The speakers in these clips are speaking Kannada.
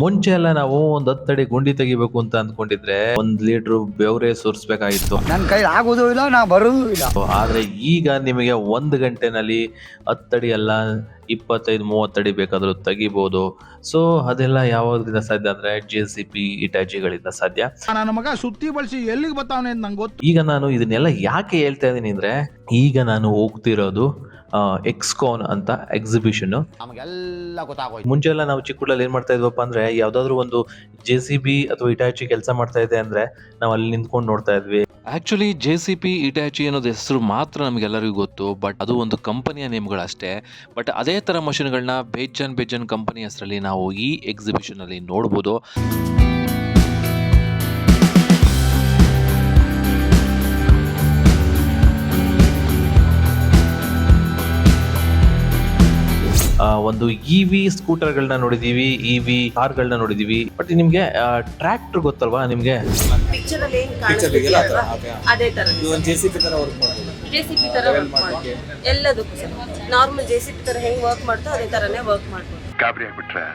ಮುಂಚೆ ಎಲ್ಲ ನಾವು ಒಂದ್ ಹತ್ತಡಿ ಗುಂಡಿ ತೆಗಿಬೇಕು ಅಂತ ಅಂದ್ಕೊಂಡಿದ್ರೆ ಒಂದ್ ಲೀಟರ್ ಬೆವರೇ ಸುರಿಸ್ಬೇಕಾಗಿತ್ತು. ನನ್ನ ಕೈ ಆಗೋದು ಇಲ್ಲ ನಾ ಬರೋದು ಇಲ್ಲ. ಆದ್ರೆ ಈಗ ನಿಮಗೆ ಒಂದ್ ಗಂಟೆನಲ್ಲಿ ಹತ್ತಡಿ ಎಲ್ಲ ಇಪ್ಪತ್ತೈದು ಮೂವತ್ತಡಿ ಬೇಕಾದ್ರೂ ತೆಗಿಬಹುದು ಸೊ ಅದೆಲ್ಲ ಯಾವಾಗದಿಂದ ಸಾಧ್ಯ ಅಂದ್ರೆ ಜೆ ಸಿ ಪಿ ಇಟಾಚಿಗಳಿಂದ ಸಾಧ್ಯ. ನನ್ನ ಮಗ ಸುತ್ತಿ ಬಳಸಿ ಎಲ್ಲಿಗೆ ಬರ್ತಾವನೆ ಅಂತ ನಂಗೆ ಗೊತ್ತು. ಈಗ ನಾನು ಇದನ್ನೆಲ್ಲ ಯಾಕೆ ಹೇಳ್ತಾ ಇದ್ದೀನಿ ಅಂದ್ರೆ ಈಗ ನಾನು ಹೋಗ್ತಿರೋದು ಎಕ್ಸ್ಕಾನ್ ಅಂತ ಎಕ್ಸಿಬಿಷನ್ ಮುಂಚೆ ಎಲ್ಲ ನಾವು ಚಿಕ್ಕಲ್ಲಿ ಏನ್ ಮಾಡ್ತಾ ಇದ್ವಪ್ಪ ಅಂದ್ರೆ ಯಾವ್ದಾದ್ರು ಒಂದು ಜೆ ಸಿ ಬಿ ಅಥವಾ ಇಟಾಚಿ ಕೆಲಸ ಮಾಡ್ತಾ ಇದೆ ಅಂದ್ರೆ ನಾವು ಅಲ್ಲಿ ನಿಂತ್ಕೊಂಡು ನೋಡ್ತಾ ಇದ್ವಿ. Actually J C B Hitachi ಅನ್ನೋದು ಹೆಸರು ಮಾತ್ರ ನಮಗೆಲ್ಲರಿಗೂ ಗೊತ್ತು ಬಟ್ ಅದು ಒಂದು ಕಂಪನಿಯ ನೇಮ್ಗಳು ಅಷ್ಟೇ ಬಟ್ ಅದೇ ತರ ಮಷಿನ್ಗಳನ್ನ ಬೇಜನ್ ಬೇಜನ್ ಕಂಪನಿ ಹೆಸರಲ್ಲಿ ನಾವು ಈ ಎಕ್ಸಿಬಿಷನ್ ಅಲ್ಲಿ ನೋಡ್ಬೋದು. ಒಂದು ಇ ವಿ ಸ್ಕೂಟರ್ಗಳನ್ನ ನೋಡಿದೀವಿ ಇ ವಿ ಕಾರ್ಗಳನ್ನ ನೋಡಿದೀವಿ. ಬಟ್ ನಿಮ್ಗೆ ಟ್ರ್ಯಾಕ್ಟರ್ ಗೊತ್ತಲ್ವಾ ನಿಮ್ಗೆ? ಪಿಕ್ಚರ್ ಅಲ್ಲಿ ಏನ್ ಥರ, ಅದೇ ತರ ಇದು ಒಂದು ಜೆ ಸಿ ತರ ವರ್ಕ್ ಮಾಡ್ಬೋದು. ಜೆಸಿಪಿ ತರ ವರ್ಕ್ ಮಾಡ್ಬೋದು. ಎಲ್ಲದಕ್ಕೂ ನಾರ್ಮಲ್ ಜೆಸಿಪಿ ತರ ಹೆಂಗ್ ವರ್ಕ್ ಮಾಡ್ತೋ ಅದೇ ತರನೇ ವರ್ಕ್ ಮಾಡ್ಬೋದು.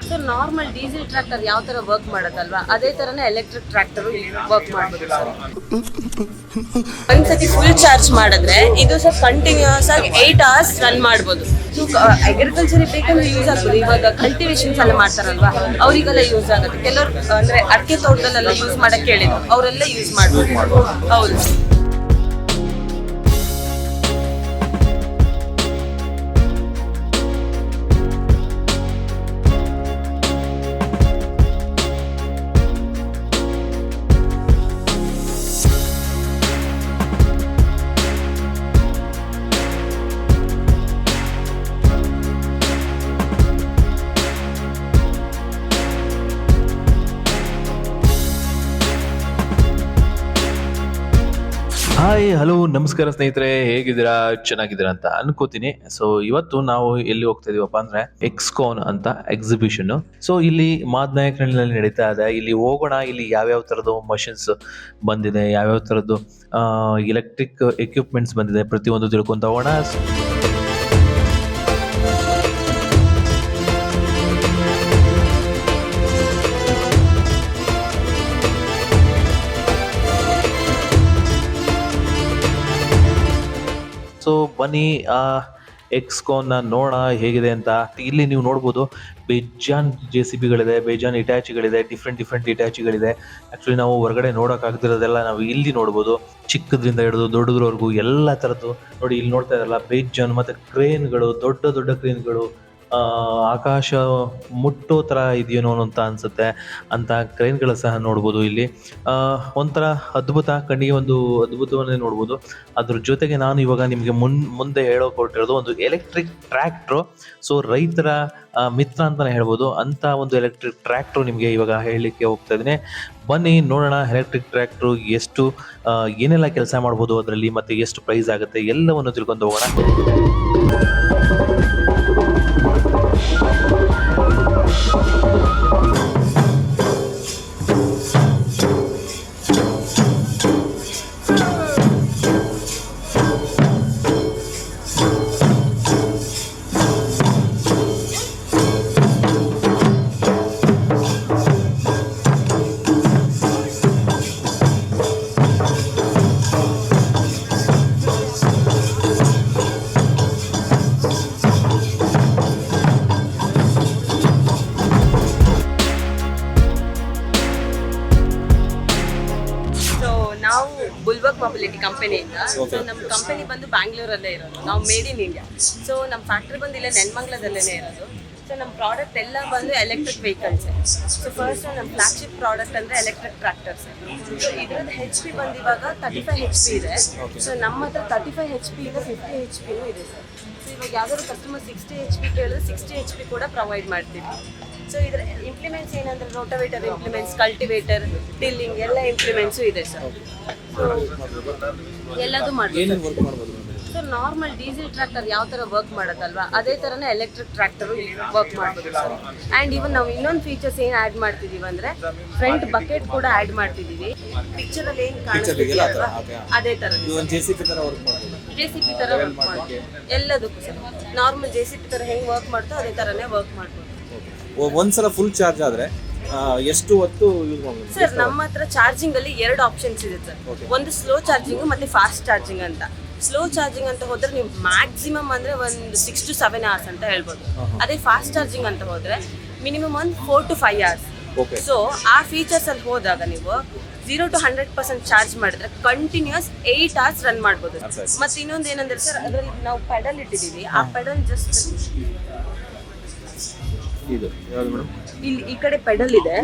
ಸೊ ನಾರ್ಮಲ್ ಡೀಸೆಲ್ ಟ್ರಾಕ್ಟರ್ ಯಾವ ತರ ವರ್ಕ್ ಮಾಡೋದಲ್ವಾ ಅದೇ ತರನೇ ಎಲೆಕ್ಟ್ರಿಕ್ ಟ್ರಾಕ್ಟರ್ ವರ್ಕ್ ಮಾಡ್ಬೋದು ಸರ್ ಒಂದ್ಸತಿ ಫುಲ್ ಚಾರ್ಜ್ ಮಾಡಿದ್ರೆ ಇದು ಸರ್ ಕಂಟಿನ್ಯೂಸ್ ಆಗಿ ಏಟ್ ಅವರ್ಸ್ ರನ್ ಮಾಡ್ಬೋದು. ಅಗ್ರಿಕಲ್ಚರ್ ಬೇಕಂದ್ರೆ ಯೂಸ್ ಆಗ್ಬೋದು. ಇವಾಗ ಕಲ್ಟಿವೇಶನ್ಸ್ ಎಲ್ಲ ಮಾಡ್ತಾರಲ್ವಾ, ಅವರಿಗೆಲ್ಲ ಯೂಸ್ ಆಗುತ್ತೆ. ಕೆಲವರು, ಅಂದ್ರೆ ಅಡಿಕೆ ತೋಟದಲ್ಲೆಲ್ಲ ಯೂಸ್ ಮಾಡಕ್ಕೆ ಹೇಳಿದ್ರು, ಅವರೆಲ್ಲ ಯೂಸ್ ಮಾಡ್ಬೋದು. ಹೌದು. ಹಲೋ, ನಮಸ್ಕಾರ ಸ್ನೇಹಿತರೆ, ಹೇಗಿದ್ದೀರಾ? ಚೆನ್ನಾಗಿದ್ದೀರಾ ಅಂತ ಅನ್ಕೋತೀನಿ. ಸೊ ಇವತ್ತು ನಾವು ಎಲ್ಲಿ ಹೋಗ್ತಾ ಇದೀವಪ್ಪ ಅಂದ್ರೆ ಎಕ್ಸ್ಕೋನ್ ಅಂತ ಎಕ್ಸಿಬಿಷನ್ ಸೊ ಇಲ್ಲಿ ಮಾದನಾಯಕನಲ್ಲಿ ನಡೀತಾ ಇದೆ. ಇಲ್ಲಿ ಹೋಗೋಣ. ಇಲ್ಲಿ ಯಾವ್ಯಾವ ತರದ್ದು ಮಷಿನ್ಸ್ ಬಂದಿದೆ? ಯಾವ್ಯಾವ ತರದ್ದು ಎಲೆಕ್ಟ್ರಿಕ್ ಎಕ್ವಿಪ್ಮೆಂಟ್ಸ್ ಬಂದಿದೆ? ಪ್ರತಿಯೊಂದು ತಿಳ್ಕೊಂತ ಹೋಗೋಣ. ಸೊ ಬನ್ನಿ ಎಕ್ಸ್ಕಾನ್ ನೋಡೋಣ ಹೇಗಿದೆ ಅಂತ. ಇಲ್ಲಿ ನೀವು ನೋಡ್ಬೋದು ಬೇಜಾನ್ ಜೆ ಸಿ ಬಿಗಳಿದೆ ಬೇಜಾನ್ ಇಟ್ಯಾಚಿಗಳಿದೆ ಡಿಫ್ರೆಂಟ್ ಡಿಫ್ರೆಂಟ್ ಇಟ್ಯಾಚಿಗಳಿದೆ ಆ್ಯಕ್ಚುಲಿ ನಾವು ಹೊರಗಡೆ ನೋಡೋಕ್ಕಾಗ್ದಿರೋದೆಲ್ಲ ನಾವು ಇಲ್ಲಿ ನೋಡ್ಬೋದು. ಚಿಕ್ಕದ್ರಿಂದ ಹಿಡಿದು ದೊಡ್ಡದ್ರವರೆಗೂ ಎಲ್ಲ ಥರದ್ದು. ನೋಡಿ, ಇಲ್ಲಿ ನೋಡ್ತಾ ಇರಲ್ಲ ಬೇಜಾನ್ ಮತ್ತು ಕ್ರೇನ್ಗಳು ದೊಡ್ಡ ದೊಡ್ಡ ಕ್ರೇನ್ಗಳು ಆಕಾಶ ಮುಟ್ಟೋ ಥರ ಇದೆಯೇನೋ ಅಂತ ಅನ್ಸುತ್ತೆ. ಅಂತ ಕ್ರೈನ್ಗಳು ಸಹ ನೋಡ್ಬೋದು ಇಲ್ಲಿ. ಒಂಥರ ಅದ್ಭುತ ಕಣ್ಣಿಗೆ ಒಂದು ಅದ್ಭುತವನ್ನೇ ನೋಡ್ಬೋದು. ಅದ್ರ ಜೊತೆಗೆ ನಾನು ಇವಾಗ ನಿಮಗೆ ಮುನ್, ಮುಂದೆ ಹೇಳೋಕೆ ಕೊಟ್ಟಿರೋದು ಒಂದು ಎಲೆಕ್ಟ್ರಿಕ್ ಟ್ರ್ಯಾಕ್ಟ್ರು ಸೊ ರೈತರ ಮಿತ್ರ ಅಂತಲೇ ಹೇಳ್ಬೋದು. ಅಂತ ಒಂದು ಎಲೆಕ್ಟ್ರಿಕ್ ಟ್ರ್ಯಾಕ್ಟ್ರು ನಿಮಗೆ ಇವಾಗ ಹೇಳಲಿಕ್ಕೆ ಹೋಗ್ತಾ ಇದ್ದೀನಿ. ಬನ್ನಿ, ನೋಡೋಣ ಎಲೆಕ್ಟ್ರಿಕ್ ಟ್ರ್ಯಾಕ್ಟ್ರು ಎಷ್ಟು ಏನೆಲ್ಲ ಕೆಲಸ ಮಾಡ್ಬೋದು ಅದರಲ್ಲಿ, ಮತ್ತು ಎಷ್ಟು ಪ್ರೈಸ್ ಆಗುತ್ತೆ, ಎಲ್ಲವನ್ನು ತಿಳ್ಕೊಂಡು ಹೋಗೋಣ. Thank you. ಸೊ ನಮ್ಮ ಕಂಪನಿ ಬಂದು ಬ್ಯಾಂಗ್ಳೂರಲ್ಲೇ ಇರೋದು. ನಾವು ಮೇಡ್ ಇನ್ ಇಂಡಿಯಾ ಸೊ ನಮ್ಮ ಫ್ಯಾಕ್ಟ್ರಿ ಬಂದು ಇಲ್ಲೇ ನೆನ್ಮಂಗ್ಲದಲ್ಲೇ ಇರೋದು. ಸೊ ನಮ್ಮ ಪ್ರಾಡಕ್ಟ್ ಎಲ್ಲ ಬಂದು ಎಲೆಕ್ಟ್ರಿಕ್ ವೆಹಿಕಲ್ಸ್ ಸೊ ಫಸ್ಟ್ ನಮ್ಮ ಫ್ಲಾಗ್ಶಿಪ್ ಪ್ರಾಡಕ್ಟ್ ಅಂದ್ರೆ ಎಲೆಕ್ಟ್ರಿಕ್ ಟ್ರಾಕ್ಟರ್ಸ್ ಸೊ ಇದ್ರದ್ದು ಹೆಚ್ ಪಿ ಬಂದು ಇವಾಗ ತರ್ಟಿ ಫೈವ್ ಹೆಚ್ ಪಿ ಇದೆ ಸೊ ನಮ್ಮ ಹತ್ರ ತರ್ಟಿ ಫೈವ್ ಹೆಚ್ ಪಿ ಇದೆ ಫಿಫ್ಟಿ ಹೆಚ್ ಪಿನೂ ಇದೆ ಸರ್ ಸೊ ಇವಾಗ ಯಾವ್ದಾದ್ರು ಕಸ್ಟಮರ್ ಸಿಕ್ಸ್ಟಿ ಹೆಚ್ ಪಿ ಕೇಳಿದ್ರೆ ಸಿಕ್ಸ್ಟಿ ಹೆಚ್ ಪಿ ಕೂಡ ಪ್ರೊವೈಡ್ ಮಾಡ್ತೀವಿ. ಸೊ ಇದ್ರ ಇಂಪ್ಲಿಮೆಂಟ್ಸ್ ಏನಂದ್ರೆ ರೋಟೋವೇಟರ್ ಇಂಪ್ಲಿಮೆಂಟ್ಸ್ ಕಲ್ಟಿವೇಟರ್ ಟಿಲ್ಲಿಂಗ್ ಎಲ್ಲ ಇಂಪ್ಲಿಮೆಂಟ್ಸು ಇದೆ ಸರ್ ಎಲ್ಲದೂ ಮಾಡ್ಬೋದು. Sir so normal diesel tractor ಯಾವ ತರ ವರ್ಕ್ ಮಾಡೋದಲ್ವಾ ಅದೇ ತರನೇ ಎಲೆಕ್ಟ್ರಿಕ್ ಟ್ರಾಕ್ಟರ್ ವರ್ಕ್ ಮಾಡ್ಬೋದು ಸರ್ ಅಂಡ್ ಇವನ್ ನಾವು ಇನ್ನೊಂದು ಫೀಚರ್ಸ್ ಏನ್ ಆಡ್ ಮಾಡ್ತಿದೀವಿ ಅಂದ್ರೆ ಫ್ರಂಟ್ ಬಕೆಟ್ ಕೂಡ ಆಡ್ ಮಾಡ್ತಿದೀವಿ. ಪಿಕ್ಚರ್ ಅಲ್ಲಿ ಏನ್ ಥರ, ಕಾಣಿಸ್ತಿದೆಯಲ್ವಾ ಅದೇ ಇದು ಜೆ ಸಿ ಪಿ ಥರ ವರ್ಕ್ ಮಾಡ್ಬೋದು. ಎಲ್ಲದಕ್ಕೂ ಸರ್ ನಾರ್ಮಲ್ ಜೆಸಿಪಿ ತರ ಹೆಂಗ್ ವರ್ಕ್ ಮಾಡ್ತೋ ಅದೇ ತರನೇ ವರ್ಕ್ ಮಾಡ್ಬೋದು. ಒಂದ್ಸಲ ಫುಲ್ ಚಾರ್ಜ್ ಆದ್ರೆ ಎಷ್ಟು ಹೊತ್ತು ಯೂಸ್ ಮಾಡ್ಬೋದು? ಸರ್ ನಮ್ಮ ಹತ್ರ ಚಾರ್ಜಿಂಗ್ ಅಲ್ಲಿ ಎರಡು ಆಪ್ಷನ್ಸ್ ಇದೆ ಸರ್ ಒಂದು ಸ್ಲೋ ಚಾರ್ಜಿಂಗ್ ಮತ್ತೆ ಫಾಸ್ಟ್ ಚಾರ್ಜಿಂಗ್ ಅಂತ. ಸ್ಲೋ ಚಾರ್ಜಿಂಗ್ ಅಂತ ಹೋದ್ರೆ ನೀವು ಮ್ಯಾಕ್ಸಿಮಮ್ ಅಂದ್ರೆ ಒಂದು ಸಿಕ್ಸ್ ಟು ಸೆವೆನ್ ಅವರ್ಸ್ ಅಂತ ಹೇಳ್ಬೋದು. ಅದೇ ಫಾಸ್ಟ್ ಚಾರ್ಜಿಂಗ್ ಅಂತ ಹೋದ್ರೆ ಮಿನಿಮಮ್ ಒಂದು four to five hours. So ಆ ಫೀಚರ್ಸ್ ಅಲ್ಲಿ ಹೋದಾಗ ನೀವು zero to hundred percent charge ಮಾಡಿದ್ರೆ ಕಂಟಿನ್ಯೂಸ್ ಏಟ್ ಅವರ್ಸ್ ರನ್ ಮಾಡ್ಬೋದು. ಮತ್ತೆ ಇನ್ನೊಂದು ಏನಂದ್ರೆ ಸರ್ ಅದರಲ್ಲಿ ನಾವು ಪೆಡಲ್ ಇಟ್ಟಿದ್ದೀವಿ. ಆ ಪೆಡಲ್ ಜಸ್ಟ್ ಇದು ಯಾವ್ದು ಮೇಡಮ್? ಇಲ್ಲಿ ಈ ಕಡೆ ಪೆಡಲ್ ಇದೆ.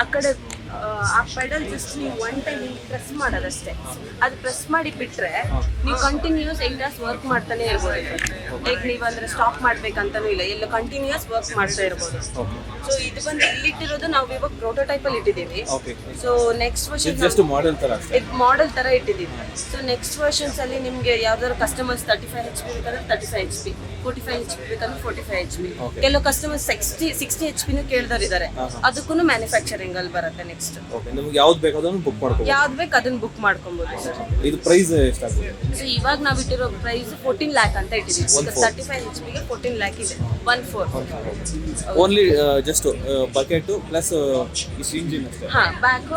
ಆ ಕಡೆ ಆ, ಪೆಡಲ್ ಜಸ್ಟ್ ನೀವು ಒನ್ ಟೈಮ್ ಪ್ರೆಸ್ ಮಾಡೋದಷ್ಟೇ. ಅದು ಪ್ರೆಸ್ ಮಾಡಿ ಬಿಟ್ರೆ ನೀವು ಕಂಟಿನ್ಯೂಸ್ ಅವರ್ಸ್ ವರ್ಕ್ ಮಾಡ್ತಾನೆ ಇರ್ಬೋದು. ಈಗ ನೀವು ಅಂದ್ರೆ ಸ್ಟಾಪ್ ಮಾಡ್ಬೇಕಂತಾನೂ ಇಲ್ಲ ಎಲ್ಲ ಕಂಟಿನ್ಯೂಸ್ ವರ್ಕ್ ಮಾಡ್ತಾ ಇರ್ಬೋದು. ಸೊ ಇದು ಬಂದು ಇಲ್ಲಿಟ್ಟಿರೋದು ನಾವು ಇವಾಗ ಪ್ರೋಟೋಟೈಪ್ ಅಲ್ಲಿ ಇಟ್ಟಿದ್ದೀವಿ. So next version just model ತರ ಮಾಡೆಲ್ ತರ ಇಟ್ಟಿದ್ದೀವಿ. ಸೊ ನೆಕ್ಸ್ಟ್ ವರ್ಷನ್ಸ್ ಅಲ್ಲಿ ನಿಮ್ಗೆ ಯಾವ್ದಾದ್ರು customers thirty five H P ಬೇಕಂದ್ರೆ thirty five H P forty five H P ಬೇಕಂದ್ರೆ ಫೋರ್ಟಿ ಫೈವ್ ಎಚ್ ಪಿ ಕೆಲವು ಕಸ್ಟಮರ್ಸ್ ಸಿಕ್ಸ್ಟಿ ಸಿಕ್ಸ್ಟಿ ಎಚ್ ಪಿನೂ ಕೇಳ್ದವ್ರು ಇದ್ದಾರೆ ಅದಕ್ಕೂ ಮ್ಯಾನುಫ್ಯಾಕ್ಚರಿಂಗ್ ಅಲ್ಲಿ ಬರುತ್ತೆ ನೆಕ್ಸ್ಟ್ ಓಕೆ ನಿಮ್ಗೆ ಯಾವ್ದು ಬೇಕು ಅದನ್ನು ಬುಕ್ ಮಾಡ್ಕೊಬಹುದು ಯಾವ್ದು ಬೇಕು ಅದನ್ನ ಬುಕ್ ಮಾಡ್ಕೊಬೋದು ಸರ್ ಇದು ಪ್ರೈಸ್ ಎಷ್ಟಾಗ್ಬೋದು? ಸೊ ಇವಾಗ ನಾವು ಇಟ್ಟಿರೋ ಪ್ರೈಸ್ ಫೋರ್ಟೀನ್ ಲ್ಯಾಕ್ ಅಂತ ಇಟ್ಟಿದ್ದೀವಿ ತರ್ಟಿ ಫೈವ್ ಎಚ್ ಪಿಗೆ ಫೋರ್ಟೀನ್ ಲ್ಯಾಕ್ ಇದೆ. One four only just bucket plus engine ಅಷ್ಟೇ. ಹಾ ಬ್ಯಾಕ್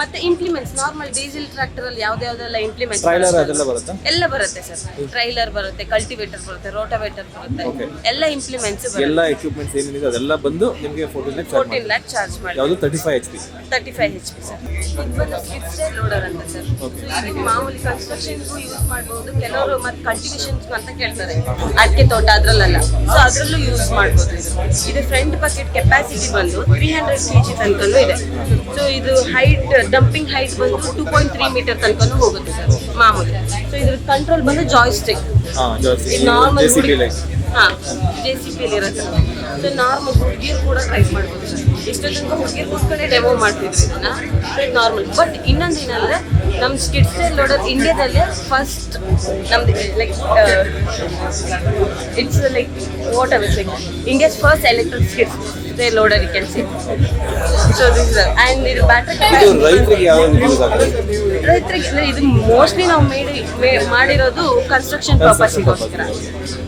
ಮತ್ತೆ ಇಂಪ್ಲಿಮೆಂಟ್ಸ್ ನಾರ್ಮಲ್ ಡೀಸೆಲ್ ಟ್ರಾಕ್ಟರ್ ಅಲ್ಲಿ ಯಾವ್ದು ಯಾವ್ದೆಲ್ಲ ಇಂಪ್ಲಿಮೆಂಟ್ಸ್ ಟ್ರೈಲರ್ ಅದೆಲ್ಲ ಬರುತ್ತಾ? ಎಲ್ಲ ಬರುತ್ತೆ ಸರ್ ಟ್ರೈಲರ್ ಬರುತ್ತೆ ಕಲ್ಟಿವೇಟರ್ ಬರುತ್ತೆ ರೋಟಾವೇಟರ್ ಬರುತ್ತೆ. ಎಲ್ಲ ಇಂಪ್ಲಿಮೆಂಟ್ಸ್ ಬರುತ್ತೆ. ಎಲ್ಲ ಎಕ್ವಿಪ್ಮೆಂಟ್ಸ್ ಏನಿದೆ ಅದೆಲ್ಲ ಬಂದು ನಿಮಗೆ fourteen lakh charge fourteen lakh charge ಮಾಡಿ ಯಾವುದು thirty five H P thirty five H P sir ಇದು ಬಂದು ಸ್ಕಿಡ್ಸ್ಟೇ ಲೋಡರ್ ಅಂತ ಸರ್ ಇದಕ್ಕೆ ಮಾಮೂಲಿ ಕನ್ಸ್ಟ್ರಕ್ಷನ್ಗೂ ಯೂಸ್ ಮಾಡ್ಬೋದು. ಕೆಲವರು ಮತ್ತೆ ಕಲ್ಟಿವೇಶನ್ಸ್ ಅಂತ ಕೇಳ್ತಾರೆ. ಅಡಿಕೆ ತೋಟ ಅದರಲ್ಲ ಸೊ ಅದ್ರಲ್ಲೂ ಯೂಸ್ ಮಾಡ್ಬೋದು ಇದು. ಇದು ಫ್ರಂಟ್ ಬಕೆಟ್ ಕೆಪಾಸಿಟಿ ಬಂದು ತ್ರೀ ಹಂಡ್ರೆಡ್ ಕೆ ಜಿ ತನಕನೂ ಇದೆ. ಸೊ ಇದು ಹೈಟ್ ಡಂಪಿಂಗ್ ಹೈಟ್ ಬಂದು ಟೂ ಪಾಯಿಂಟ್ ತ್ರೀ ಮೀಟರ್ ತನಕನೂ ಹೋಗುತ್ತೆ ಸರ್ ಮಾಮೂಲಿ. ಸೊ ಇದ್ರ ಕಂಟ್ರೋಲ್ ಬಂದು ಜಾಯ್ಸ್ಟಿಕ್ ಇದು ನಾರ್ಮಲ್ ಹಾ ಜೆ ಸಿ ಪಿ ಇರುತ್ತೆ. ಸೊ ನಾರ್ಮಲ್ ಹುಡುಗಿರು ಕೂಡ ಟ್ರೈ ಮಾಡ್ಬೋದು ಸರ್. ಇಷ್ಟ ತನಕ ಹುಡುಗಿರು ಕೂತ್ಕೊಂಡೆ ಡೆಮೋ ಮಾಡ್ತಿದ್ರು ಇದನ್ನ ನಾರ್ಮಲ್ ಬಟ್ ಇನ್ನೊಂದು ಏನಂದ್ರೆ ನಮ್ಮ ಸ್ಕಿಟ್ಸ್ ಸ್ಟೈಲ್ ಲೋಡರ್ ಇಂಡಿಯಾದಲ್ಲೇ ಫಸ್ಟ್ ನಮ್ದು like it's like whatever like India's first electric skid steer ಇದೆ loader can see so this and ಇದು ಬ್ಯಾಟ್ರಿ ರೈತರಿಗೆ ಇದು ಮೋಸ್ಟ್ಲಿ ನಾವು ಮೇಡಿ ಮಾಡಿರೋದು ಕನ್ಸ್ಟ್ರಕ್ಷನ್ ಪರ್ಪಸ್ಗೋಸ್ಕರ ಸೊ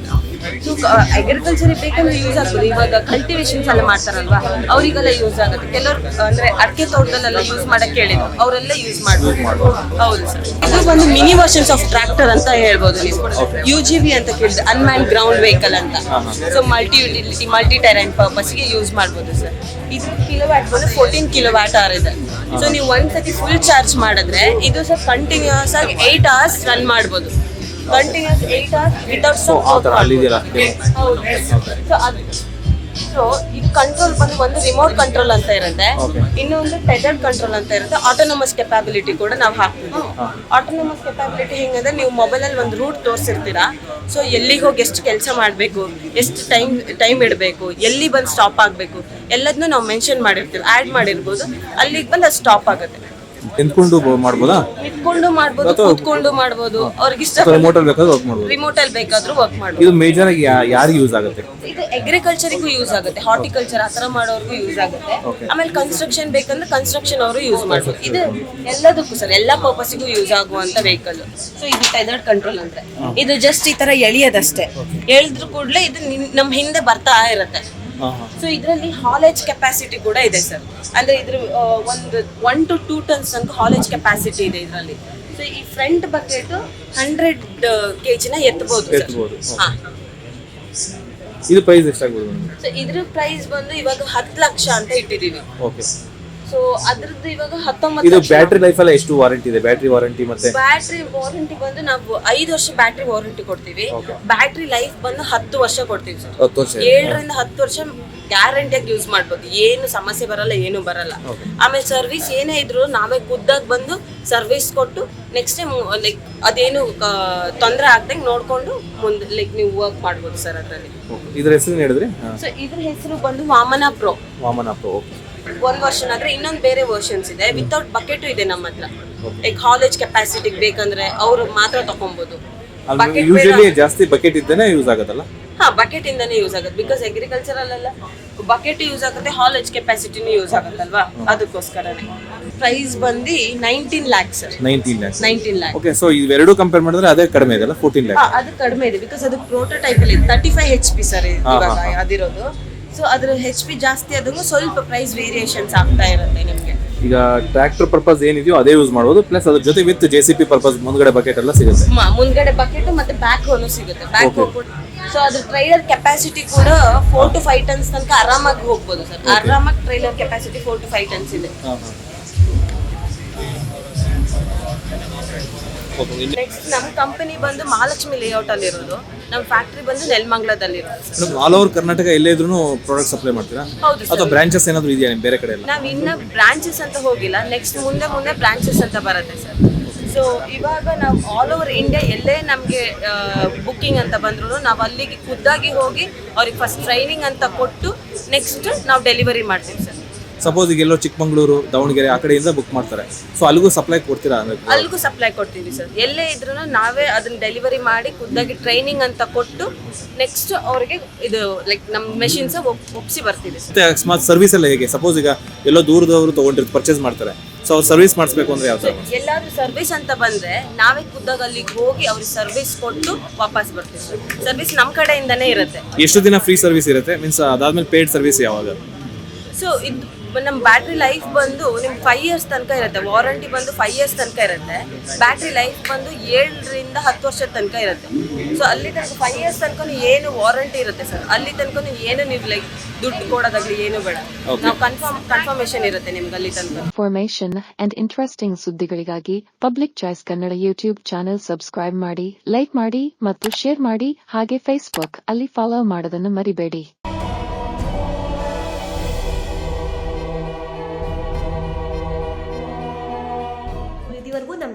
ಅಗ್ರಿಕಲ್ಚರ್ ಬೇಕಂದ್ರೆ ಯೂಸ್ ಆಗ್ತದೆ ಇವಾಗ ಕಲ್ಟಿವೇಶನ್ಸ್ ಎಲ್ಲ ಮಾಡ್ತಾರಲ್ವಾ ಅವರಿಗೆಲ್ಲ ಯೂಸ್ ಆಗುತ್ತೆ. ಕೆಲವರು ಅಂದ್ರೆ ಅಡಿಕೆ ತೋಟದಲ್ಲೆಲ್ಲ ಯೂಸ್ ಮಾಡಕ್ಕೆ ಹೇಳಿದ್ರು. ಅವರೆಲ್ಲ ಯೂಸ್ ಮಾಡ್ಬೋದು. ಹೌದು ಸರ್ ಇದು ಒಂದು ಮಿನಿ ವರ್ಷನ್ಸ್ ಆಫ್ ಟ್ರಾಕ್ಟರ್ ಅಂತ ಹೇಳ್ಬೋದು ನೀವು. ಯು ಜಿ ವಿ ಅಂತ ಕೇಳಿದ್ರೆ ಅನ್ಮ್ಯಾನ್ ಗ್ರೌಂಡ್ ವೆಹಿಕಲ್ ಅಂತ. So multi utility multi terrain ಪರ್ಪಸ್ಗೆ use ಮಾಡ್ಬೋದು ಸರ್ ಇದು ಕಿಲೋ ವ್ಯಾಟ್ ಬಂದು ಫೋರ್ಟೀನ್ ಕಿಲೋ ವ್ಯಾಟ್ ಆರ್ ಇದೆ ಸೊ ನೀವು ಒಂದ್ಸತಿ ಫುಲ್ ಚಾರ್ಜ್ ಮಾಡಿದ್ರೆ ಇದು ಸರ್ ಕಂಟಿನ್ಯೂಸ್ ಆಗಿ ಏಟ್ ಅವರ್ಸ್ ರನ್ ಮಾಡ್ಬೋದು. Continuous eight hours without so ಆ ಥರ ಅಲ್ಲಿದೆಯಲ್ಲ? ಸೊ ಅದು ಸೊ ಇದು ಕಂಟ್ರೋಲ್ ಬಂದು ಒಂದು ರಿಮೋಟ್ ಕಂಟ್ರೋಲ್ ಅಂತ ಇರುತ್ತೆ. ಇನ್ನೊಂದು ಟೆದರ್ಡ್ ಕಂಟ್ರೋಲ್ ಅಂತ ಇರುತ್ತೆ. ಆಟೋನಮಸ್ ಕೆಪಾಬಿಲಿಟಿ ಕೂಡ ನಾವು ಹಾಕ್ತೀವಿ ಆಟೋನಮಸ್ ಕೆಪಾಬಿಲಿಟಿ ಹೆಂಗಂದ್ರೆ ನೀವು ಮೊಬೈಲಲ್ಲಿ ಒಂದು ರೂಟ್ ತೋರಿಸಿರ್ತೀರಾ. ಸೊ ಎಲ್ಲಿಗೆ ಹೋಗಿ ಎಷ್ಟು ಕೆಲಸ ಮಾಡಬೇಕು ಎಷ್ಟು ಟೈಮ್ ಟೈಮ್ ಇಡಬೇಕು ಎಲ್ಲಿ ಬಂದು ಸ್ಟಾಪ್ ಆಗಬೇಕು ಎಲ್ಲದನ್ನೂ ನಾವು ಮೆನ್ಷನ್ ಮಾಡಿರ್ತೀವಿ ಆ್ಯಡ್ ಮಾಡಿರ್ಬೋದು. ಅಲ್ಲಿಗೆ ಬಂದು ಅದು ಸ್ಟಾಪ್ ಆಗುತ್ತೆ. ನಿಂತ್ಕೊಂಡು ಬ- ಮಾಡ್ಬೋದಾ? ನಿಂತ್ಕೊಂಡು ಮಾಡ್ಬೋದು ಕೂತ್ಕೊಂಡು ಮಾಡ್ಬೋದು. ಅವ್ರಿಗೆ ಇಷ್ಟ ರಿಮೋಟ್ ಅಲ್ಲಿ ಬೇಕಾದ್ರೆ ವರ್ಕ್ ಮಾಡ್ಬೋದು? ರಿಮೋಟ್ ಅಲ್ಲಿ ಬೇಕಾದ್ರೂ ವರ್ಕ್ ಮಾಡ್ಬೋದು. ಇದು ಮೇಜರ್ ಆಗಿ ಯಾ- ಯಾರಿಗೆ ಯೂಸ್ ಆಗುತ್ತೆ? ಇದು ಅಗ್ರಿಕಲ್ಚರಿಗೂ ಯೂಸ್ ಆಗುತ್ತೆ. ಹಾರ್ಟಿಕಲ್ಚರ್ ಆ ಥರ ಮಾಡೋರ್ಗೂ ಯೂಸ್ ಆಗುತ್ತೆ. ಆಮೇಲೆ ಕನ್ಸ್ಟ್ರಕ್ಷನ್ ಬೇಕಂದ್ರೆ ಕನ್ಸ್ಟ್ರಕ್ಷನ್ ಅವರು ಯೂಸ್ ಮಾಡ್ಬೋದು. ಇದು ಎಲ್ಲದಕ್ಕೂ ಸರ್ ಎಲ್ಲ ಪರ್ಪಸ್ಗೂ ಯೂಸ್ ಆಗುವಂತ ವೆಹಿಕಲ್ ಸೊ ಇದು ಟೆದರ್ಡ್ ಕಂಟ್ರೋಲ್ ಅಂದ್ರೆ. ಇದು ಜಸ್ಟ್ ಈ ತರ ಎಳಿಯೋದಷ್ಟೇ. ಎಳೆದ್ರು ಕೂಡಲೇ ಇದು ನಿನ್- ನಮ್ ಹಿಂದೆ ಬರ್ತಾ ಇರುತ್ತೆ. ಸೊ ಇದರಲ್ಲಿ ಹಾಲೇಜ್ ಕೆಪಾಸಿಟಿ ಕೂಡ ಇದೆ ಸರ್ ಅಂದ್ರೆ ಇದ್ರ ಒಂದು ಒನ್ ಟು ಟೂ ಟನ್ಸ್ ಅಂತ ಹಾಲೇಜ್ ಕೆಪಾಸಿಟಿ ಇದೆ ಇದರಲ್ಲಿ. ಸೊ ಈ ಫ್ರಂಟ್ ಬಕೆಟ್ ಹಂಡ್ರೆಡ್ ಕೆ ಜಿನ ಎತ್ತಬಹುದು ಇದು ಪ್ರೈಸ್ ಎಷ್ಟಾಗ್ಬೋದು? ಇದ್ರ ಪ್ರೈಸ್ ಬಂದು ಇವಾಗ ಹತ್ತು ಲಕ್ಷ ಅಂತ ಇಟ್ಟಿದೀವಿ. ಓಕೆ ಸೊ ಅದ್ರದ್ದು ಇವಾಗ ಇದು ಹತ್ತೊಂಬತ್ತು ಬ್ಯಾಟ್ರಿ ಲೈಫ್ ಎಲ್ಲ ಎಷ್ಟು ವಾರಂಟಿ ಇದೆ? ಬ್ಯಾಟ್ರಿ ವಾರಂಟಿ ಮತ್ತೆ? ಬ್ಯಾಟ್ರಿ ವಾರಂಟಿ ಬಂದು ನಾವು ಐದು ವರ್ಷ ಬ್ಯಾಟ್ರಿ ವಾರಂಟಿ ಕೊಡ್ತೀವಿ. ಬ್ಯಾಟ್ರಿ ಲೈಫ್ ಬಂದು ಹತ್ತು ವರ್ಷ ಕೊಡ್ತೀವಿ ಸರ್. ಏಳರಿಂದ ಹತ್ತು ವರ್ಷ ಗ್ಯಾರಂಟಿಯಾಗಿ ಯೂಸ್ ಮಾಡ್ಬೋದು. ಏನು ಸಮಸ್ಯೆ ಬರಲ್ಲ ಏನು ಬರಲ್ಲ. ಆಮೇಲೆ ಸರ್ವಿಸ್ ಏನೇ ಇದ್ರು ನಾವೇ ಖುದ್ದಾಗಿ ಬಂದು ಸರ್ವಿಸ್ ಕೊಟ್ಟು ನೆಕ್ಸ್ಟ್ ಟೈಮ್ ಲೈಕ್ ಅದೇನು ತೊಂದರೆ ಆಗ್ದಂಗೆ ನೋಡ್ಕೊಂಡು ಮುಂದೆ ಲೈಕ್ ನೀವು ವರ್ಕ್ ಮಾಡ್ಬೋದು ಸರ್ ಅದರಲ್ಲಿ. ಇದ್ರ ಹೆಸರು ಹೇಳಿದ್ರಿ? ಸೊ ಇದ್ರ ಹೆಸರು ಬಂದು Vamana pro Vamana pro okay ಒಂದ್ ವರ್ಷನ್ ಆದ್ರೆ ಇನ್ನೊಂದ್ ಬೇರೆ ವರ್ಷನ್ಸ್ ಇದೆ. ವಿತೌಟ್ ಬಕೆಟ್ ಇದೆ ನಮ್ಮ ಹತ್ರ. ಲೈಕ್ ಕಾಲೇಜ್ ಕೆಪಾಸಿಟಿಗೆ ಬೇಕಂದ್ರೆ ಅವರು ಮಾತ್ರ ತಗೊಬಹುದು ಯೂಶಲಿ ಜಾಸ್ತಿ ಬಕೆಟ್ ಇದ್ದೇನೆ ಯೂಸ್ ಆಗುತ್ತಲ್ಲ? ಹಾ ಬಕೆಟ್ ಇಂದಾನೆ ಯೂಸ್ ಆಗುತ್ತೆ. ಬಿಕಾಸ್ ಅಗ್ರಿಕಲ್ಚರ್ ಅಲ್ಲೆಲ್ಲ ಬಕೆಟ್ ಯೂಸ್ ಆಗುತ್ತೆ ಹಾಲೇಜ್ ಕೆಪಾಸಿಟಿನೂ ಯೂಸ್ ಆಗುತ್ತಲ್ವಾ? ಅದಕ್ಕೋಸ್ಕರನೇ. ಪ್ರೈಸ್ ಬಂದು nineteen lakhs sir. Nineteen lakhs nineteen lakh okay so ಇವೆರಡು ಕಂಪೇರ್ ಮಾಡಿದ್ರೆ ಅದೇ ಕಡಿಮೆ ಇದೆಲ್ಲ ಫೋರ್ಟೀನ್ ಲ್ಯಾಕ್ ಅದು ಕಡಿಮೆ ಇದೆ. ಬಿಕಾಸ್ ಅದು ಪ್ರೋಟೋಟೈಪ್ ಅಲ್ಲಿ thirty five H P sir ಇವಾಗ ಅದಿರೋದು. ಸೊ ಅದ್ರ ಹೆಚ್ ಪಿ ಜಾಸ್ತಿ ಆದ್ರೂ ಸ್ವಲ್ಪ ಪ್ರೈಸ್ ವೇರಿಯೇಷನ್ಸ್ ಆಗ್ತಾ ಇರುತ್ತೆ ನಿಮಗೆ. ಈಗ ಟ್ರ್ಯಾಕ್ಟರ್ ಪರ್ಪಸ್ ಏನಿದೆಯೋ ಅದೇ ಯೂಸ್ ಮಾಡಬಹುದು ಪ್ಲಸ್ ಅದ್ರ ಜೊತೆ with J C B purpose ಮುಂದ್ಗಡೆ ಬಕೆಟ್ ಎಲ್ಲ ಸಿಗುತ್ತೆ. ಮುಂದ್ಗಡೆ ಬಕೆಟ್ ಮತ್ತೆ ಬ್ಯಾಕ್ ಹೋನು ಸಿಗುತ್ತೆ. ಬ್ಯಾಕ್ ಸೊ ಅದ್ರ ಟ್ರೈಲರ್ ಕೆಪಾಸಿಟಿ ಕೂಡ ಫೋರ್ ಟು ಫೈವ್ ಟನ್ಸ್ ತನಕ ಆರಾಮಾಗಿ ಹೋಗ್ಬೋದು ಸರ್. ಆರಾಮಾಗಿ trailer capacity four to five tons ಇದೆ. ನೆಕ್ಸ್ಟ್ ನಮ್ಮ ಕಂಪನಿ ಬಂದು ಮಹಾಲಕ್ಷ್ಮಿ ಲೇಔಟ್ ಅಲ್ಲಿ ಇರೋದು ನಮ್ಮ ಫ್ಯಾಕ್ಟ್ರಿ ಬಂದು ನೆಲಮಂಗ್ಲದಲ್ಲಿ ಇರೋದು ಆಲ್ ಓವರ್ ಕರ್ನಾಟಕ ಎಲ್ಲೇ ಇದ್ರೂ ಪ್ರಾಡಕ್ಟ್ ಸಪ್ಲೈ ಮಾಡ್ತೀರಾ? ಹೌದು ಅಥವಾ ಬ್ರಾಂಚಸ್ ಏನಾದರೂ ಇದೆಯಾ ನಿಮ್ ಬೇರೆ ಕಡೆ ಎಲ್ಲ? ನಾವು ಇನ್ನ ಬ್ರಾಂಚಸ್ ಅಂತ ಹೋಗಿಲ್ಲ. ನೆಕ್ಸ್ಟ್ ಮುಂದೆ ಮುಂದೆ ಬ್ರಾಂಚಸ್ ಅಂತ ಬರುತ್ತೆ ಸರ್ ಸೊ ಇವಾಗ ನಾವು ಆಲ್ ಓವರ್ ಇಂಡಿಯಾ ಎಲ್ಲೇ ನಮಗೆ ಬುಕ್ಕಿಂಗ್ ಅಂತ ಬಂದ್ರು ನಾವು ಅಲ್ಲಿಗೆ ಖುದ್ದಾಗಿ ಹೋಗಿ ಅವ್ರಿಗೆ ಫಸ್ಟ್ ಟ್ರೈನಿಂಗ್ ಅಂತ ಕೊಟ್ಟು ನೆಕ್ಸ್ಟ್ ನಾವು ಡೆಲಿವರಿ ಮಾಡ್ತೀವಿ ಸರ್ ಸಪೋಸ್ ಈಗ ಎಲ್ಲೋ ಚಿಕ್ಕಮಂಗ್ಳೂರು ದಾವಣಗೆರೆ ಆ ಕಡೆಯಿಂದ ಬುಕ್ ಮಾಡ್ತಾರೆ. ಸೊ ಅಲ್ಲಿಗೂ ಸಪ್ಲೈ ಕೊಡ್ತೀರಾ ಅಂದ್ರೆ? ಅಲ್ಲಿಗೂ ಸಪ್ಲೈ ಕೊಡ್ತೀವಿ ಸರ್ ಎಲ್ಲೇ ಇದ್ರೂ ನಾವೇ ಅದನ್ನ ಡೆಲಿವರಿ ಮಾಡಿ ಖುದ್ದಾಗಿ ಟ್ರೈನಿಂಗ್ ಅಂತ ಕೊಟ್ಟು ನೆಕ್ಸ್ಟ್ ಅವ್ರಿಗೆ ಇದು ಲೈಕ್ ನಮ್ಮ ಮೆಷಿನ್ಸ್ ಒಪ್ಸಿ ಬರ್ತೀವಿ ಸರ್ ಮತ್ತೆ ಅಕಸ್ಮಾತ್ ಸರ್ವಿಸ್ ಎಲ್ಲ ಹೇಗೆ? ಸಪೋಸ್ ಈಗ ಎಲ್ಲೋ ದೂರದವರು ತಗೊಂಡಿರ್ತಾರೆ ಪರ್ಚೇಸ್ ಮಾಡ್ತಾರೆ. ಸೊ ಅವ್ರು ಸರ್ವಿಸ್ ಮಾಡಿಸ್ಬೇಕು ಅಂದ್ರೆ ಯಾವ ಥರ ಎಲ್ಲಾದ್ರೂ ಸರ್ವಿಸ್ ಅಂತ ಬಂದ್ರೆ ನಾವೇ ಖುದ್ದಾಗ ಅಲ್ಲಿಗೆ ಹೋಗಿ ಅವ್ರಿಗೆ ಸರ್ವಿಸ್ ಕೊಟ್ಟು ವಾಪಸ್ ಬರ್ತೀವಿ ಸರ್ ಸರ್ವಿಸ್ ನಮ್ಮ ಕಡೆಯಿಂದನೇ ಇರುತ್ತೆ. ಎಷ್ಟು ದಿನ ಫ್ರೀ ಸರ್ವಿಸ್ ಇರುತ್ತೆ? ಮೀನ್ಸ್ ಅದಾದ್ಮೇಲೆ ಪೇಯ್ಡ್ ಸರ್ವಿಸ್ ಯಾವಾಗ? ಸೊ ಇದು ನಮ್ಮ ಬ್ಯಾಟ್ರಿ ಲೈಫ್ ಬಂದು ನಿಮ್ಗೆ ಫೈವ್ ಇಯರ್ಸ್ ತನಕ ಇರುತ್ತೆ. ವಾರಂಟಿ ಬಂದು ಫೈವ್ ಇಯರ್ಸ್ ತನಕ ಇರುತ್ತೆ. ಬ್ಯಾಟ್ರಿ ಲೈಫ್ ಬಂದು ಏಳರಿಂದ ಹತ್ತು ವರ್ಷದ ತನಕ ಇರುತ್ತೆ. ಸೊ ಅಲ್ಲಿ ತನಕ ಫೈವ್ ಇಯರ್ಸ್ ತನಕ ಏನು ವಾರಂಟಿ ಇರುತ್ತೆ ಸರ್ ಅಲ್ಲಿ ತನಕ ಏನು ನೀವು ಲೈಕ್ ದುಡ್ಡು ಕೊಡೋದಾಗ್ಲಿ ಏನು ಬೇಡ. ನಾವು ಕನ್ಫರ್ಮ್ ಕನ್ಫರ್ಮೇಶನ್ ಇರುತ್ತೆ ನಿಮ್ಗೆ ಅಲ್ಲಿ ತನಕ. ಇನ್ಫಾರ್ಮೇಶನ್ ಅಂಡ್ ಇಂಟ್ರೆಸ್ಟಿಂಗ್ ಸುದ್ದಿಗಳಿಗಾಗಿ public choice Kannada YouTube channel subscribe ಮಾಡಿ ಲೈಕ್ ಮಾಡಿ ಮತ್ತು ಶೇರ್ ಮಾಡಿ. ಹಾಗೆ ಫೇಸ್ಬುಕ್ ಅಲ್ಲಿ ಫಾಲೋ ಮಾಡೋದನ್ನು ಮರಿಬೇಡಿ.